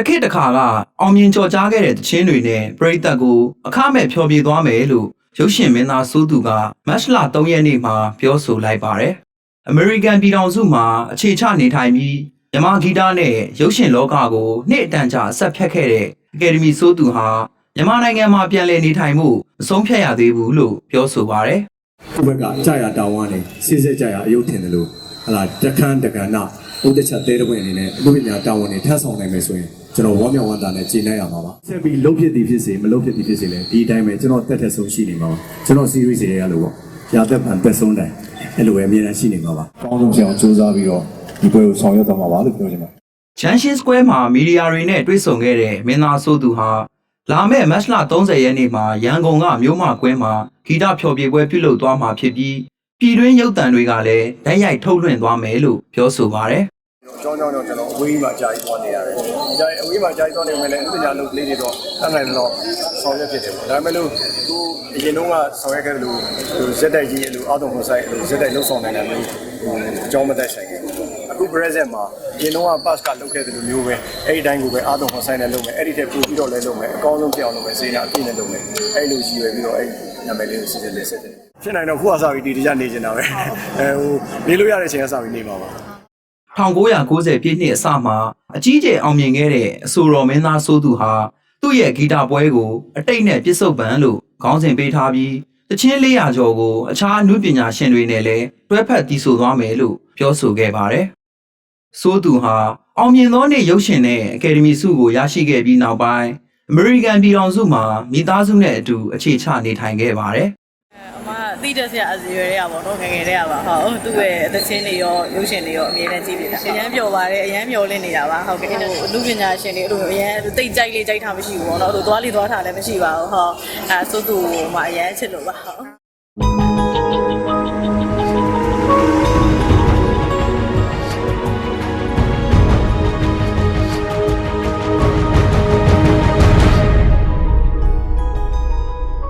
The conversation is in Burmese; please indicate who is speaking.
Speaker 1: တစ်ခေတ်တစ်ခါကအောင်မြင်ကြော်ကြားခဲ့တဲ့တခြင်းတွေနဲ့ပရိသတ်ကိုအခမဲ့ဖျော်ဖြေသွားမယ်လို့ရုပ်ရှင်မင်းသားစိုးသူကမတ်လ3ရက်နေ့မှာပြောဆိုလိုက်ပါတယ်။အမေရိကန်ပြည်ထောင်စုမှာအခြေချနေထိုင်ပြီးမြန်မာဂီတနဲ့ရုပ်ရှင်လောကကိုနှစ်အတန်ကြာအဆက်ဖြတ်ခဲ့တဲ့အကယ်ဒမီဆိုသူဟာမြန်မာနိုင်ငံမှာပြန်လည်နေထိုင်မှုအဆုံးဖြတ်ရသေးဘူးလို့ပြောဆိုပါရယ်
Speaker 2: ကိုယ့်ဘက်ကကြာရတောင်းဝနေစိစက်ကြာရအယုတ်ထင်တယ်လို့ဟလာတခန်းတကဏဥဒ္ဒချက်သေးတဲ့ဝင်အနေနဲ့အမှုပညာတောင်းဝင်နေထပ်ဆောင်နိုင်မယ်ဆိုရင် ကျွန်တော်ဝမ်းမြောက်ဝမ်းသာနဲ့ကျေနပ်ရမှာပါဆက်ပြီးလုံးဖြစ်သည်ဖြစ်စေမလုံးဖြစ်သည်ဖြစ်စေလည်းဒီအတိုင်းပဲကျွန်တော်တက်တက်ဆုံးရှိနေမှာပါကျွန်တော် series တွေရလို့ပေါ့ရာသက်ဖန်သက်ဆုံးတိုင်းအဲ့လိုပဲအမြဲတမ်းရှိနေမှာပါကောင်းဆုံးဖြစ်အောင်စူးစမ်းပြီးတော့ဒီပွဲကိုဆောင်ရွက်သွားမှာပါလို့ပြောချင်ပါတယ်
Speaker 1: ဂျန်ရှင်းစကွဲမှာမီဒီယာတွေနဲ့တွေ့ဆုံခဲ့တဲ့မင်းသားဆိုသူဟာလာမယ့်မတ်လ30ရက်နေ့မှာရန်ကုန်ကမြို့မကွဲမှာဂီတဖျော်ဖြေပွဲပြုလုပ်သွားမှာဖြစ်ပြီးပြည်တွင်းရုပ်သံတွေကလည်းဓာတ်ရိုက်ထုတ်လွှင့်သွားမယ်လို့ပြောဆိုပါရယ်
Speaker 3: အ ကြောင်းကြောင့်တော့ကျွန်တော်အဝေးကြီးမှာကြာကြီးသွားနေရတယ်။ကြာအဝေးမှာကြာကြီးသွားနေမယ်လည်းဥပညာလုပ်လေးတွေတော့အနိုင်တော့ဆောင်ရွက်ဖြစ်တယ်ပေါ့။ဒါပေမဲ့လို့သူအရင်တုန်းကဆောင်ရွက်ခဲ့တယ်လို့သူဇက်တိုက်ကြီးအလိုအာတုံဟိုဆိုင်အလိုဇက်တိုက်လှုပ်ဆောင်နိုင်တယ်လို့အကြောင်းမသက်ဆိုင်ခဲ့ဘူး။အခု present မှာအရင်တုန်းက pass ကလုပ်ခဲ့တယ်လို့မျိုးပဲအဲ့ဒီတိုင်းကိုပဲအာတုံဟိုဆိုင်နဲ့လုပ်မယ်အဲ့ဒီထက်ပိုပြီးတော့လည်းလုပ်မယ်အကောင်းဆုံးပြောင်းလုပ်မယ်စေနာအပြည့်နဲ့လုပ်မယ်အဲ့လိုရည်ရွယ်ပြီးတော့အဲ့နာမည်လေးကိုစီစဉ်လေးဆက်တယ်။ဖြစ်နိုင်တော့ခုအစားပြီးဒီတကြနေနေတာပဲ။အဲဟိုနေလို့ရတဲ့အချိန်အစားပြီးနေပါပါ။
Speaker 1: 1990ပြည့်နှစ်အစမှာအကြီးကျယ်အောင်မြင်ခဲ့တဲ့အဆိုတော်မင်းသားဆိုသူဟာသူ့ရဲ့ဂီတပွဲကိုအတိတ်နဲ့ပြစ္ဆုတ်ပံလို့ခေါင်းစဉ်ပေးထားပြီးတချင်း400ကျော်ကိုအခြားအမှုပညာရှင်တွေနဲ့လည်းတွဲဖက်တီးဆိုသွားမယ်လို့ပြောဆိုခဲ့ပါတယ်။ဆိုသူဟာအောင်မြင်သောနေ့ရုပ်ရှင်နဲ့အကယ်ဒမီဆုကိုရရှိခဲ့ပြီးနောက်ပိုင်းအမေရိကန်ပြည်ထောင်စုမှာမိသားစုနဲ့အတူအခြေချနေထိုင်ခဲ့ပါတယ်။
Speaker 4: အမအ သိတဲ့ဆရာအစီအရွယ်တွေကပေါ့နော်ငယ်ငယ်တွေကပါဟုတ်သူ့ရဲ့အသက်ချင်းတွေရောရုပ်ရှင်တွေရောအမြဲတမ်းကြည့်နေတာအရန်ပျော်ပါတယ်အရန်မျောလင့်နေတာပါဟုတ်ကဲ့ဟိုလူပညာရှင်တွေအဲ့လိုအရန်တိတ်ကြိုက်လေးကြိုက်တာမရှိဘူးပေါ့နော်သူသွားလေးသွားတာလည်းမရှိပါဘူးဟုတ်အဲဆိုသူမှအရန်ချစ်လို့ပါဟုတ်